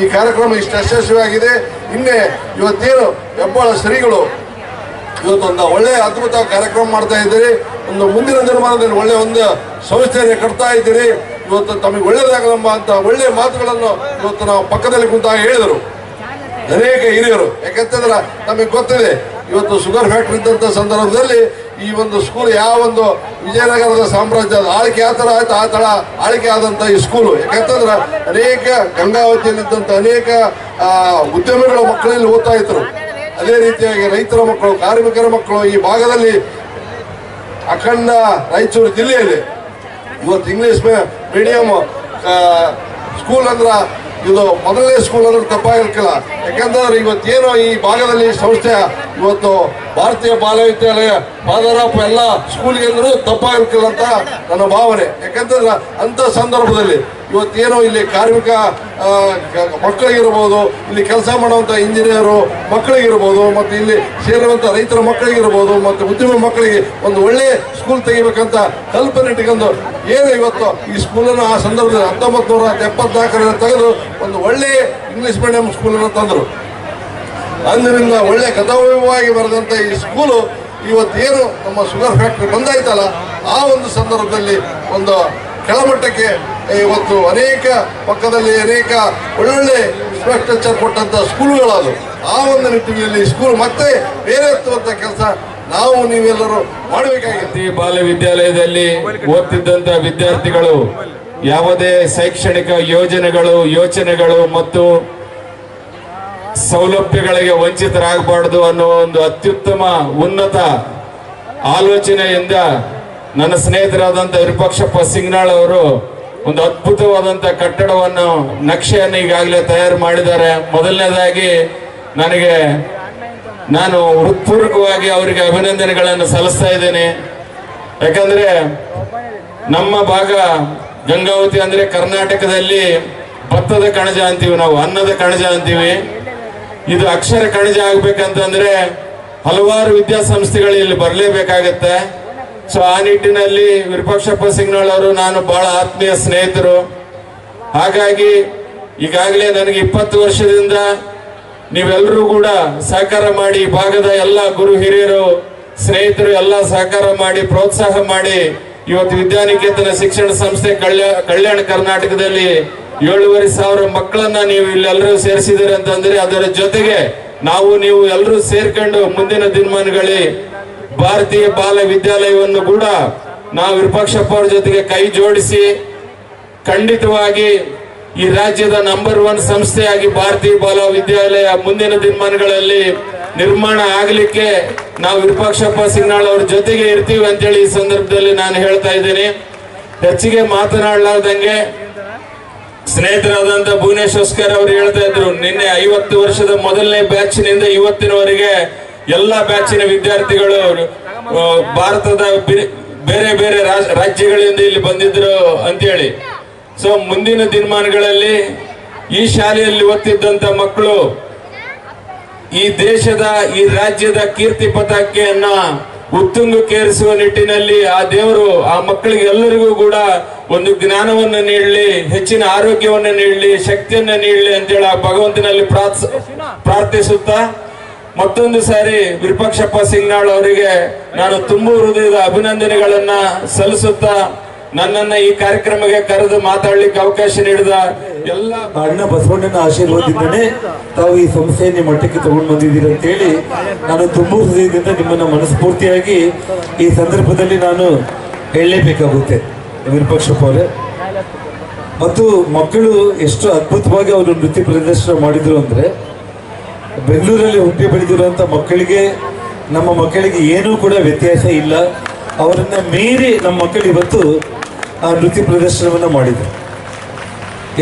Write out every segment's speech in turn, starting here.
ಈ ಕಾರ್ಯಕ್ರಮ ಇಷ್ಟು ಯಶಸ್ವಿಯಾಗಿದೆ. ಇನ್ನೇ ಇವತ್ತೇನು ಹೆಬ್ಬಾಳ ಶ್ರೀಗಳು ಇವತ್ತೊಂದು ಒಳ್ಳೆಯ ಅದ್ಭುತ ಕಾರ್ಯಕ್ರಮ ಮಾಡ್ತಾ ಇದ್ದೀರಿ. ಒಂದು ಮುಂದಿನ ದಿನಮಾನದಲ್ಲಿ ಒಳ್ಳೆಯ ಒಂದು ಸಂಸ್ಥೆಯನ್ನು ಕಟ್ತಾ ಇದ್ದೀರಿ. ಇವತ್ತು ತಮಗೆ ಒಳ್ಳೇದಾಗಲಮ್ಮ ಅಂತ ಒಳ್ಳೆಯ ಮಾತುಗಳನ್ನು ಇವತ್ತು ನಾವು ಪಕ್ಕದಲ್ಲಿ ಕುಂತಾಗ ಹೇಳಿದರು. ಅನೇಕ ಹಿರಿಯರು. ಯಾಕಂತಂದ್ರೆ ನಮಗೆ ಗೊತ್ತಿದೆ, ಇವತ್ತು ಶುಗರ್ ಫ್ಯಾಕ್ಟ್ರಿ ಇದ್ದಂಥ ಸಂದರ್ಭದಲ್ಲಿ ಈ ಒಂದು ಸ್ಕೂಲ್ ಯಾವ ಒಂದು ವಿಜಯನಗರದ ಸಾಮ್ರಾಜ್ಯದ ಆಳ್ಕೆ ಆ ಥರ ಆಯ್ತು, ಆ ಥರ ಆಳ್ಕೆ ಆದಂಥ ಈ ಸ್ಕೂಲು ಯಾಕಂತಂದ್ರೆ ಅನೇಕ ಗಂಗಾವತಿಯಲ್ಲಿದ್ದಂಥ ಅನೇಕ ಉದ್ಯಮಿಗಳ ಮಕ್ಕಳಲ್ಲಿ ಓದ್ತಾ ಇದ್ರು. ಅದೇ ರೀತಿಯಾಗಿ ರೈತರ ಮಕ್ಕಳು, ಕಾರ್ಮಿಕರ ಮಕ್ಕಳು ಈ ಭಾಗದಲ್ಲಿ ಅಖಂಡ ರಾಯಚೂರು ಜಿಲ್ಲೆಯಲ್ಲಿ. ಇವತ್ತು ಇಂಗ್ಲಿಷ್ ಮೀಡಿಯಂ ಸ್ಕೂಲ್ ಅಂದ್ರ ಇದು ಮೊದಲನೇ ಸ್ಕೂಲ್ ಅನ್ನೋದು ತಪ್ಪಾಗಿರ್ಕಿಲ್ಲ ಯಾಕಂತಂದ್ರೆ ಇವತ್ತೇನೋ ಈ ಭಾಗದಲ್ಲಿ ಸಂಸ್ಥೆ, ಇವತ್ತು ಭಾರತೀಯ ಬಾಲವಿದ್ಯಾಲಯ ಪಾದರಾಪ ಎಲ್ಲ ಸ್ಕೂಲ್ಗೆ ಅಂದ್ರೂ ತಪ್ಪಾಗಿರ್ಕಿಲ್ಲ ಅಂತ ನನ್ನ ಭಾವನೆ. ಯಾಕಂತಂದ್ರೆ ಅಂತ ಸಂದರ್ಭದಲ್ಲಿ ಇವತ್ತೇನೋ ಇಲ್ಲಿ ಕಾರ್ಮಿಕ ಮಕ್ಕಳಿಗಿರ್ಬೋದು, ಇಲ್ಲಿ ಕೆಲಸ ಮಾಡುವಂಥ ಇಂಜಿನಿಯರು ಮಕ್ಕಳಿಗಿರ್ಬೋದು, ಮತ್ತು ಇಲ್ಲಿ ಸೇರುವಂಥ ರೈತರ ಮಕ್ಕಳಿಗಿರ್ಬೋದು, ಮತ್ತು ಉದ್ಯಮ ಮಕ್ಕಳಿಗೆ ಒಂದು ಒಳ್ಳೆಯ ಸ್ಕೂಲ್ ತೆಗಿಬೇಕಂತ ಕಲ್ಪನೆ ಇಟ್ಕೊಂಡು ಏನು ಇವತ್ತು ಈ ಸ್ಕೂಲನ್ನು ಆ ಸಂದರ್ಭದಲ್ಲಿ ಹತ್ತೊಂಬತ್ತು ನೂರ ಎಪ್ಪತ್ನಾಲ್ಕರಲ್ಲಿ ತೆಗೆದು ಒಂದು ಒಳ್ಳೆಯ ಇಂಗ್ಲೀಷ್ ಮೀಡಿಯಂ ಸ್ಕೂಲನ್ನು ತಂದರು. ಅಂದಿನಿಂದ ಒಳ್ಳೆಯ ಕಥಾವಯವಾಗಿ ಬರೆದಂಥ ಈ ಸ್ಕೂಲು ಇವತ್ತೇನು ನಮ್ಮ ಶುಗರ್ ಫ್ಯಾಕ್ಟ್ರಿ ಬಂದಾಯ್ತಲ್ಲ, ಆ ಒಂದು ಸಂದರ್ಭದಲ್ಲಿ ಒಂದು ಕೆಳಮಟ್ಟಕ್ಕೆ ಇವತ್ತು ಅನೇಕ ಪಕ್ಕದಲ್ಲಿ ಅನೇಕ ಒಳ್ಳೊಳ್ಳೆ ಇನ್ಫ್ರಾಸ್ಟ್ರಕ್ಚರ್ ಕೊಟ್ಟಂತ ಸ್ಕೂಲ್ಗಳಾದವು. ಆ ಒಂದು ನಿಟ್ಟಿನಲ್ಲಿ ಸ್ಕೂಲ್ ಮತ್ತೆ ಬೇರೆ ಕೆಲಸ ನಾವು ನೀವೆಲ್ಲರೂ ಮಾಡಬೇಕಾಗಿತ್ತು ಬಾಲ್ಯ ವಿದ್ಯಾಲಯದಲ್ಲಿ ಓದ್ತಿದ್ದಂತ ವಿದ್ಯಾರ್ಥಿಗಳು ಯಾವುದೇ ಶೈಕ್ಷಣಿಕ ಯೋಜನೆಗಳು, ಯೋಚನೆಗಳು ಮತ್ತು ಸೌಲಭ್ಯಗಳಿಗೆ ವಂಚಿತರಾಗಬಾರದು ಅನ್ನೋ ಒಂದು ಅತ್ಯುತ್ತಮ ಉನ್ನತ ಆಲೋಚನೆಯಿಂದ ನನ್ನ ಸ್ನೇಹಿತರಾದಂಥ ವಿರೂಪಾಕ್ಷಪ್ಪ ಸಿಂಗ್ನಾಳ್ ಅವರು ಒಂದು ಅದ್ಭುತವಾದಂತ ಕಟ್ಟಡವನ್ನು ನಕ್ಷೆಯನ್ನು ಈಗಾಗಲೇ ತಯಾರು ಮಾಡಿದ್ದಾರೆ. ಮೊದಲನೇದಾಗಿ ನನಗೆ ನಾನು ಹೃತ್ಪೂರ್ವಕವಾಗಿ ಅವರಿಗೆ ಅಭಿನಂದನೆಗಳನ್ನು ಸಲ್ಲಿಸ್ತಾ ಇದ್ದೇನೆ. ಯಾಕಂದ್ರೆ ನಮ್ಮ ಭಾಗ ಗಂಗಾವತಿ ಅಂದ್ರೆ ಕರ್ನಾಟಕದಲ್ಲಿ ಭತ್ತದ ಕಣಜ ಅಂತೀವಿ ನಾವು, ಅನ್ನದ ಕಣಜ ಅಂತೀವಿ. ಇದು ಅಕ್ಷರ ಕಣಜ ಆಗ್ಬೇಕಂತಂದ್ರೆ ಹಲವಾರು ವಿದ್ಯಾಸಂಸ್ಥೆಗಳು ಇಲ್ಲಿ ಬರಲೇಬೇಕಾಗತ್ತೆ. ಸೊ ಆ ನಿಟ್ಟಿನಲ್ಲಿ ವಿರೂಪಾಕ್ಷಪ್ಪ ಸಿಂಗ್ನಾಳ್ ಅವರು ನಾನು ಬಹಳ ಆತ್ಮೀಯ ಸ್ನೇಹಿತರು. ಹಾಗಾಗಿ ಈಗಾಗಲೇ ನನಗೆ ಇಪ್ಪತ್ತು ವರ್ಷದಿಂದ ನೀವೆಲ್ಲರೂ ಕೂಡ ಸಹಕಾರ ಮಾಡಿ, ಈ ಭಾಗದ ಎಲ್ಲ ಗುರು ಹಿರಿಯರು, ಸ್ನೇಹಿತರು ಎಲ್ಲ ಸಹಕಾರ ಮಾಡಿ, ಪ್ರೋತ್ಸಾಹ ಮಾಡಿ, ಇವತ್ತು ವಿದ್ಯಾನಿಕೇತನ ಶಿಕ್ಷಣ ಸಂಸ್ಥೆ ಕಲ್ಯಾಣ ಕಲ್ಯಾಣ ಕರ್ನಾಟಕದಲ್ಲಿ ಏಳುವರೆ ಸಾವಿರ ಮಕ್ಕಳನ್ನ ನೀವು ಇಲ್ಲೆಲ್ಲರೂ ಸೇರಿಸಿದಿರಿ ಅಂತಂದ್ರೆ ಅದರ ಜೊತೆಗೆ ನಾವು ನೀವು ಎಲ್ಲರೂ ಸೇರ್ಕೊಂಡು ಮುಂದಿನ ದಿನಮಾನಗಳಲ್ಲಿ ಭಾರತೀಯ ಬಾಲ ವಿದ್ಯಾಲಯವನ್ನು ಕೂಡ ನಾವು ವಿರೂಪಾಕ್ಷಪ್ಪ ಅವ್ರ ಜೊತೆಗೆ ಕೈ ಜೋಡಿಸಿ ಖಂಡಿತವಾಗಿ ಈ ರಾಜ್ಯದ ನಂಬರ್ ಒನ್ ಸಂಸ್ಥೆಯಾಗಿ ಭಾರತೀಯ ಬಾಲ ವಿದ್ಯಾಲಯ ಮುಂದಿನ ದಿನಮಾನಗಳಲ್ಲಿ ನಿರ್ಮಾಣ ಆಗಲಿಕ್ಕೆ ನಾವು ವಿರೂಪಾಕ್ಷಪ್ಪ ಸಿಂಗ್ನಾಳ್ ಅವ್ರ ಜೊತೆಗೆ ಇರ್ತೀವಿ ಅಂತೇಳಿ ಈ ಸಂದರ್ಭದಲ್ಲಿ ನಾನು ಹೇಳ್ತಾ ಇದ್ದೀನಿ. ಹೆಚ್ಚಿಗೆ ಮಾತನಾಡಲಾರ್ದಂಗೆ ಸ್ನೇಹಿತರಾದಂತ ಭುವನೇಶ್ವರ್ ಅವರು ಹೇಳ್ತಾ ಇದ್ರು, ನಿನ್ನೆ ಐವತ್ತು ವರ್ಷದ ಮೊದಲನೇ ಬ್ಯಾಚಿನಿಂದ ಇವತ್ತಿನವರೆಗೆ ಎಲ್ಲ ಬ್ಯಾಚಿನ ವಿದ್ಯಾರ್ಥಿಗಳು ಭಾರತದ ಬೇರೆ ಬೇರೆ ರಾಜ್- ರಾಜ್ಯಗಳಿಂದ ಇಲ್ಲಿ ಬಂದಿದ್ರು ಅಂತೇಳಿ. ಸೊ ಮುಂದಿನ ದಿನಮಾನಗಳಲ್ಲಿ ಈ ಶಾಲೆಯಲ್ಲಿ ಓದ್ತಿದ್ದಂತ ಮಕ್ಕಳು ಈ ದೇಶದ, ಈ ರಾಜ್ಯದ ಕೀರ್ತಿ ಪತಾಕೆಯನ್ನ ಉತ್ತುಂಗಕ್ಕೇರಿಸುವ ನಿಟ್ಟಿನಲ್ಲಿ ಆ ದೇವರು, ಆ ಮಕ್ಕಳಿಗೆ ಎಲ್ಲರಿಗೂ ಕೂಡ ಒಂದು ಜ್ಞಾನವನ್ನು ನೀಡಲಿ, ಹೆಚ್ಚಿನ ಆರೋಗ್ಯವನ್ನು ನೀಡಲಿ, ಶಕ್ತಿಯನ್ನು ನೀಡಲಿ ಅಂತೇಳಿ ಆ ಭಗವಂತನಲ್ಲಿ ಪ್ರಾರ್ಥ್- ಪ್ರಾರ್ಥಿಸುತ್ತಾ ಮತ್ತೊಂದು ಸಾರಿ ವಿರೂಪಾಕ್ಷಪ್ಪ ಸಿಂಗ್ನಾಳ್ ಅವರಿಗೆ ನಾನು ತುಂಬು ಹೃದಯದ ಅಭಿನಂದನೆಗಳನ್ನ ಸಲ್ಲಿಸುತ್ತಾ ನನ್ನನ್ನ ಈ ಕಾರ್ಯಕ್ರಮಕ್ಕೆ ಕರೆದು ಮಾತಾಡ್ಲಿಕ್ಕೆ ಅವಕಾಶ ನೀಡಿದ ಎಲ್ಲ ಅಣ್ಣ ಬಸವಣ್ಣನ ಆಶೀರ್ವಾದದಿಂದನೇ ತಾವು ಈ ಸಂಸ್ಥೆಯನ್ನು ಮಟ್ಟಕ್ಕೆ ತಗೊಂಡು ಬಂದಿದ್ದೀರಿ ಅಂತೇಳಿ ನಾನು ತುಂಬ ಹೃದಯದಿಂದ ನಿಮ್ಮನ್ನ ಮನಸ್ಫೂರ್ತಿಯಾಗಿ ಈ ಸಂದರ್ಭದಲ್ಲಿ ನಾನು ಹೇಳಲೇಬೇಕಾಗುತ್ತೆ. ವಿರೂಪಾಕ್ಷಪ್ಪ ಅವರೇ. ಮತ್ತು ಮಕ್ಕಳು ಎಷ್ಟು ಅದ್ಭುತವಾಗಿ ಅವರು ನೃತ್ಯ ಪ್ರದರ್ಶನ ಮಾಡಿದ್ರು ಅಂದ್ರೆ ಬೆಂಗಳೂರಲ್ಲಿ ಹುಟ್ಟಿ ಬೆಳೆದಿರುವಂಥ ಮಕ್ಕಳಿಗೆ, ನಮ್ಮ ಮಕ್ಕಳಿಗೆ ಏನೂ ಕೂಡ ವ್ಯತ್ಯಾಸ ಇಲ್ಲ. ಅವರನ್ನ ಮೀರಿ ನಮ್ಮ ಮಕ್ಕಳು ಇವತ್ತು ಆ ನೃತ್ಯ ಪ್ರದರ್ಶನವನ್ನು ಮಾಡಿದರು.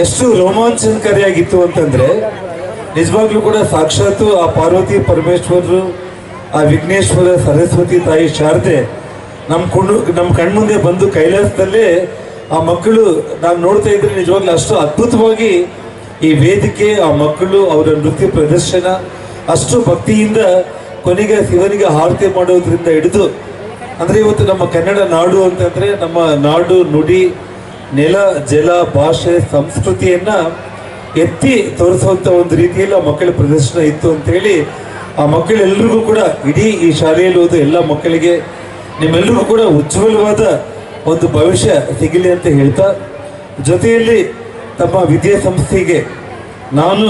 ಎಷ್ಟು ರೋಮಾಂಚನಕಾರಿಯಾಗಿತ್ತು ಅಂತಂದ್ರೆ, ನಿಜವಾಗ್ಲೂ ಕೂಡ ಸಾಕ್ಷಾತ್ ಆ ಪಾರ್ವತಿ ಪರಮೇಶ್ವರರು ಆ ವಿಘ್ನೇಶ್ವರ, ಸರಸ್ವತಿ ತಾಯಿ ಶಾರದೆ ನಮ್ಮ ಕೊಂಡು ನಮ್ಮ ಕಣ್ಮುಂದೆ ಬಂದು ಕೈಲಾಸದಲ್ಲೇ ಆ ಮಕ್ಕಳು ನಾವು ನೋಡ್ತಾ ಇದ್ರೆ ನಿಜವಾಗ್ಲೂ ಅಷ್ಟು ಅದ್ಭುತವಾಗಿ ಈ ವೇದಿಕೆ, ಆ ಮಕ್ಕಳು, ಅವರ ನೃತ್ಯ ಪ್ರದರ್ಶನ, ಅಷ್ಟು ಭಕ್ತಿಯಿಂದ ಕೊನೆಗೆ ಶಿವನಿಗೆ ಆರತಿ ಮಾಡೋದ್ರಿಂದ ಹಿಡಿದು, ಅಂದ್ರೆ ಇವತ್ತು ನಮ್ಮ ಕನ್ನಡ ನಾಡು ಅಂತಂದ್ರೆ ನಮ್ಮ ನಾಡು, ನುಡಿ, ನೆಲ, ಜಲ, ಭಾಷೆ, ಸಂಸ್ಕೃತಿಯನ್ನ ಎತ್ತಿ ತೋರಿಸುವಂತ ಒಂದು ರೀತಿಯಲ್ಲಿ ಆ ಮಕ್ಕಳ ಪ್ರದರ್ಶನ ಇತ್ತು ಅಂತೇಳಿ ಆ ಮಕ್ಕಳೆಲ್ಲರಿಗೂ ಕೂಡ ಇಡೀ ಈ ಶಾಲೆಯಲ್ಲಿ ಓದೋ ಎಲ್ಲ ಮಕ್ಕಳಿಗೆ ನಿಮ್ಮೆಲ್ಲರಿಗೂ ಕೂಡ ಉಜ್ವಲವಾದ ಒಂದು ಭವಿಷ್ಯ ಸಿಗಲಿ ಅಂತ ಹೇಳ್ತಾ, ಜೊತೆಯಲ್ಲಿ ತಮ್ಮ ವಿದ್ಯಾಸಂಸ್ಥೆಗೆ ನಾನು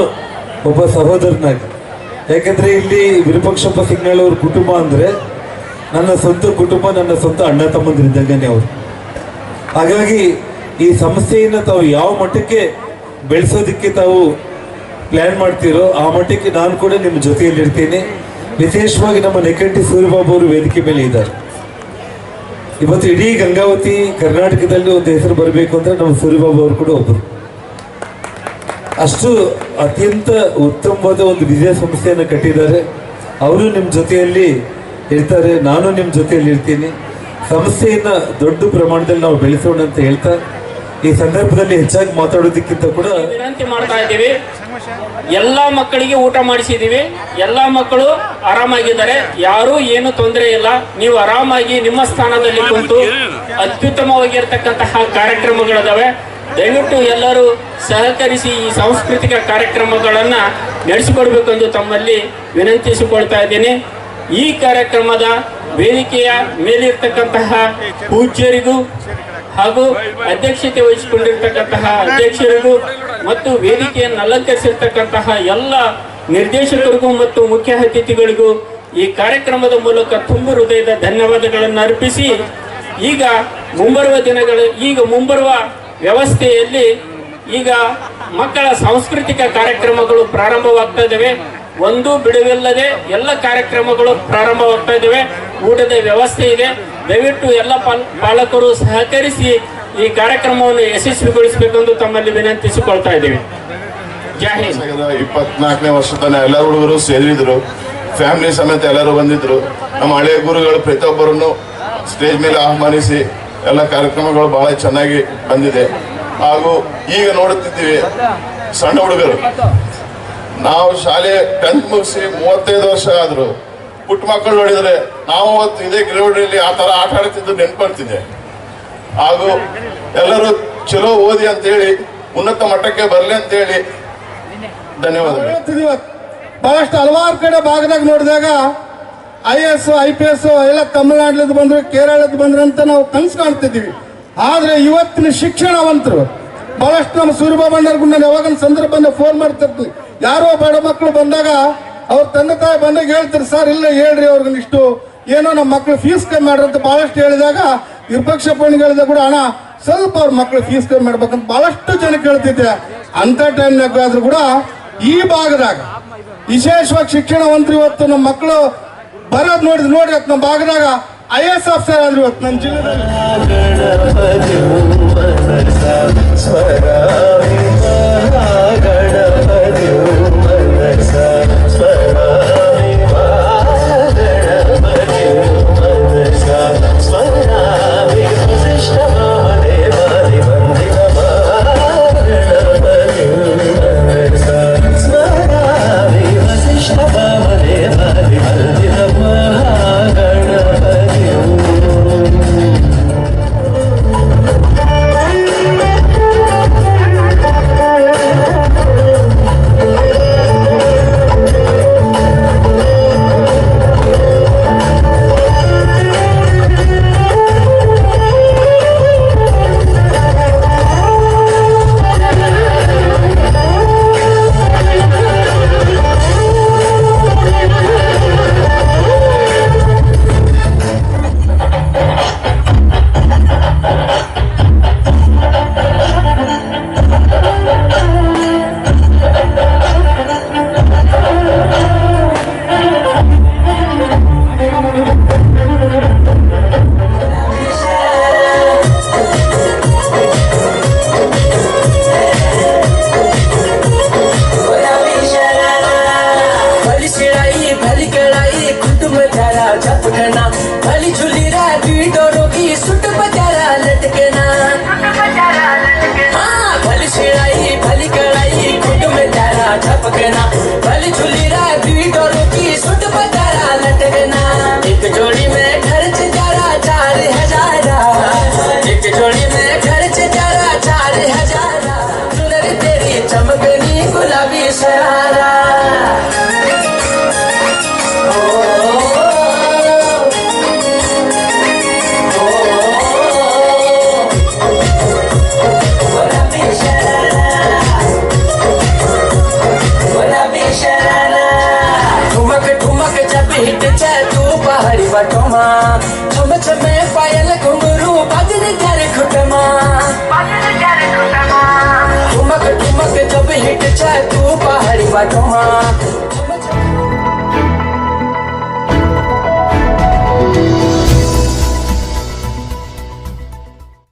ಒಬ್ಬ ಸಹೋದರನಾಗಿ. ಯಾಕಂದರೆ ಇಲ್ಲಿ ವಿರೂಪಾಕ್ಷಪ್ಪ ಸಿಗ್ನಾಳ್ ಅವ್ರ ಕುಟುಂಬ ಅಂದ್ರೆ ನನ್ನ ಸ್ವಂತ ಕುಟುಂಬ, ನನ್ನ ಸ್ವಂತ ಅಣ್ಣ ತಮ್ಮಂದಿರಿದ್ದಂಗೆ ಅವರು. ಹಾಗಾಗಿ ಈ ಸಂಸ್ಥೆಯನ್ನು ತಾವು ಯಾವ ಮಟ್ಟಕ್ಕೆ ಬೆಳೆಸೋದಕ್ಕೆ ತಾವು ಪ್ಲ್ಯಾನ್ ಮಾಡ್ತೀರೋ ಆ ಮಟ್ಟಕ್ಕೆ ನಾನು ಕೂಡ ನಿಮ್ಮ ಜೊತೆಯಲ್ಲಿ ಇರ್ತೀನಿ ವಿಶೇಷವಾಗಿ ನಮ್ಮ ನೆಕಂಟಿ ಸೂರ್ಯಬಾಬು ಅವರು ವೇದಿಕೆ ಮೇಲೆ ಇದ್ದಾರೆ. ಇವತ್ತು ಇಡೀ ಗಂಗಾವತಿ ಕರ್ನಾಟಕದಲ್ಲಿ ಒಂದು ಹೆಸರು ಬರಬೇಕು ಅಂದರೆ ನಮ್ಮ ಸೂರ್ಯಬಾಬು ಅವರು ಕೂಡ ಒಬ್ಬರು. ಅಷ್ಟು ಅತ್ಯಂತ ಉತ್ತಮವಾದ ಒಂದು ವಿಜಯ ಸಂಸ್ಥೆಯನ್ನು ಕಟ್ಟಿದ್ದಾರೆ. ಅವರು ನಿಮ್ಮ ಜೊತೆಯಲ್ಲಿ ಇರ್ತಾರೆ ನಾನು ನಿಮ್ಮ ಜೊತೆಯಲ್ಲಿ ಇರ್ತೀನಿ. ಸಂಸ್ಥೆಯನ್ನು ದೊಡ್ಡ ಪ್ರಮಾಣದಲ್ಲಿ ನಾವು ಬೆಳೆಸೋಣ ಅಂತ ಹೇಳ್ತಾ, ಈ ಸಂದರ್ಭದಲ್ಲಿ ಹೆಚ್ಚಾಗಿ ಮಾತಾಡೋದಕ್ಕಿಂತ ಕೂಡ ವಿನಂತಿ ಮಾಡ್ತಾ ಇದ್ದೀವಿ. ಎಲ್ಲ ಮಕ್ಕಳಿಗೆ ಊಟ ಮಾಡಿಸಿದ್ದೀವಿ. ಎಲ್ಲ ಮಕ್ಕಳು ಆರಾಮಾಗಿದ್ದಾರೆ. ಯಾರೂ ಏನು ತೊಂದರೆ ಇಲ್ಲ. ನೀವು ಆರಾಮಾಗಿ ನಿಮ್ಮ ಸ್ಥಾನದಲ್ಲಿ ಕುಂತು ಅತ್ಯುತ್ತಮವಾಗಿರ್ತಕ್ಕಂತಹ ಕಾರ್ಯಕ್ರಮಗಳಿದಾವೆ. ದಯವಿಟ್ಟು ಎಲ್ಲರೂ ಸಹಕರಿಸಿ ಈ ಸಾಂಸ್ಕೃತಿಕ ಕಾರ್ಯಕ್ರಮಗಳನ್ನು ನಡೆಸಿಕೊಡ್ಬೇಕೆಂದು ತಮ್ಮಲ್ಲಿ ವಿನಂತಿಸಿಕೊಳ್ತಾ ಇದ್ದೇನೆ. ಈ ಕಾರ್ಯಕ್ರಮದ ವೇದಿಕೆಯ ಮೇಲಿರ್ತಕ್ಕಂತಹ ಪೂಜ್ಯರಿಗೂ ಹಾಗೂ ಅಧ್ಯಕ್ಷತೆ ವಹಿಸಿಕೊಂಡಿರ್ತಕ್ಕಂತಹ ಅಧ್ಯಕ್ಷರಿಗೂ ಮತ್ತು ವೇದಿಕೆಯನ್ನು ಅಲಂಕರಿಸಿರ್ತಕ್ಕಂತಹ ಎಲ್ಲ ನಿರ್ದೇಶಕರಿಗೂ ಮತ್ತು ಮುಖ್ಯ ಅತಿಥಿಗಳಿಗೂ ಈ ಕಾರ್ಯಕ್ರಮದ ಮೂಲಕ ತುಂಬ ಹೃದಯದ ಧನ್ಯವಾದಗಳನ್ನು ಅರ್ಪಿಸಿ ಈಗ ಮುಂಬರುವ ದಿನಗಳ, ಈಗ ಮುಂಬರುವ ವ್ಯವಸ್ಥೆಯಲ್ಲಿ ಈಗ ಮಕ್ಕಳ ಸಾಂಸ್ಕೃತಿಕ ಕಾರ್ಯಕ್ರಮಗಳು ಪ್ರಾರಂಭವಾಗ್ತಾ ಇದ್ದಾವೆ. ಒಂದು ಬಿಡುವಿಲ್ಲದೆ ಎಲ್ಲ ಕಾರ್ಯಕ್ರಮಗಳು ಪ್ರಾರಂಭವಾಗ್ತಾ ಇದ್ದಾವೆ. ಊಟದ ವ್ಯವಸ್ಥೆ ಇದೆ. ದಯವಿಟ್ಟು ಎಲ್ಲ ಪಾಲ್, ಪಾಲಕರು ಸಹಕರಿಸಿ ಈ ಕಾರ್ಯಕ್ರಮವನ್ನು ಯಶಸ್ವಿಗೊಳಿಸಬೇಕೆಂದು ತಮ್ಮಲ್ಲಿ ವಿನಂತಿಸಿಕೊಳ್ತಾ ಇದ್ದೀವಿ. ಇಪ್ಪತ್ನಾಲ್ಕನೇ ವರ್ಷದಲ್ಲಿ ಎಲ್ಲ ಹುಡುಗರು ಸೇರಿದ್ರು. ಫ್ಯಾಮಿಲಿ ಸಮೇತ ಎಲ್ಲರೂ ಬಂದಿದ್ರು. ನಮ್ಮ ಹಳೆಯ ಗುರುಗಳು ಪ್ರತಿಯೊಬ್ಬರನ್ನು ಸ್ಟೇಜ್ ಮೇಲೆ ಆಹ್ವಾನಿಸಿ ಎಲ್ಲ ಕಾರ್ಯಕ್ರಮಗಳು ಬಹಳ ಚೆನ್ನಾಗಿ ಬಂದಿದೆ. ಹಾಗೂ ಈಗ ನೋಡುತ್ತಿದ್ದೀವಿ ಸಣ್ಣ ಹುಡುಗರು. ನಾವು ಶಾಲೆ ಟೆಂತ್ ಮುಗಿಸಿ ಮೂವತ್ತೈದು ವರ್ಷ ಆದ್ರು. ಪುಟ್ಟ ಮಕ್ಕಳು ನೋಡಿದರೆ ನಾವು ಅವತ್ತು ಇದೇ ಗ್ರೌಂಡಲ್ಲಿ ಆ ತರ ಆಟ ಆಡ್ತಿದ್ದು ನೆನ್ಪಡ್ತಿದ್ದೆ ಹಾಗೂ ಎಲ್ಲರೂ ಚಲೋ ಓದಿ ಅಂತೇಳಿ, ಉನ್ನತ ಮಟ್ಟಕ್ಕೆ ಬರಲಿ ಅಂತೇಳಿ ಧನ್ಯವಾದಗಳು. ಬಹಳಷ್ಟು ಹಲವಾರು ಕಡೆ ಭಾಗದಾಗ ನೋಡಿದಾಗ I S, I P S ಎಲ್ಲ ತಮಿಳುನಾಡ್ಲದ್ ಬಂದ್ರು ಕೇರಳದ ಬಂದ್ರು ಅಂತ ನಾವು ಕನಸು ಕಾಣ್ತಿದ್ದೀವಿ. ಆದ್ರೆ ಇವತ್ತಿನ ಶಿಕ್ಷಣವಂತರು, ಬಹಳಷ್ಟು ನಮ್ಮ ಸೂರ್ಯಬಾಬಣ್ಣರ್ಗು ನಾನು ಯಾವಾಗ ಸಂದರ್ಭ ಫೋನ್ ಮಾಡ್ತಿರ್ತೀವಿ. ಯಾರೋ ಬಡ ಮಕ್ಕಳು ಬಂದಾಗ ಅವ್ರ ತಂದೆ ತಾಯಿ ಬಂದಾಗ ಹೇಳ್ತಾರೆ ಸರ್, ಇಲ್ಲ ಹೇಳ್ರಿ ಅವ್ರಿಗೆ ಇಷ್ಟು. ಏನೋ ನಮ್ಮ ಮಕ್ಕಳು ಫೀಸ್ ಕಮ್ಮಿ ಮಾಡ್ರಿ ಅಂತ ಬಹಳಷ್ಟು ಹೇಳಿದಾಗ ವಿಪಕ್ಷ ಹೇಳಿದಾಗ ಕೂಡ ಹಣ ಸ್ವಲ್ಪ ಅವ್ರ ಮಕ್ಕಳು ಫೀಸ್ ಕಮ್ಮಿ ಮಾಡ್ಬೇಕಂತ ಬಹಳಷ್ಟು ಜನ ಕೇಳ್ತಿದ್ದೆ. ಅಂತ ಟೈಮ್ನಾಗ ಆದ್ರೂ ಕೂಡ ಈ ಭಾಗದಾಗ ವಿಶೇಷವಾಗಿ ಶಿಕ್ಷಣವಂತರು ಇವತ್ತು ನಮ್ಮ ಮಕ್ಕಳು ಬರೋದ್ ನೋಡಿದ್ ನೋಡ್ರಿ ನಮ್ಮ ಭಾಗದಾಗ ಐ ಎಸ್ ಆಫೀಸರ್ ಆದ್ರು ಇವತ್ತು ನಮ್ಮ ಜಿಲ್ಲೆದಲ್ಲಿ.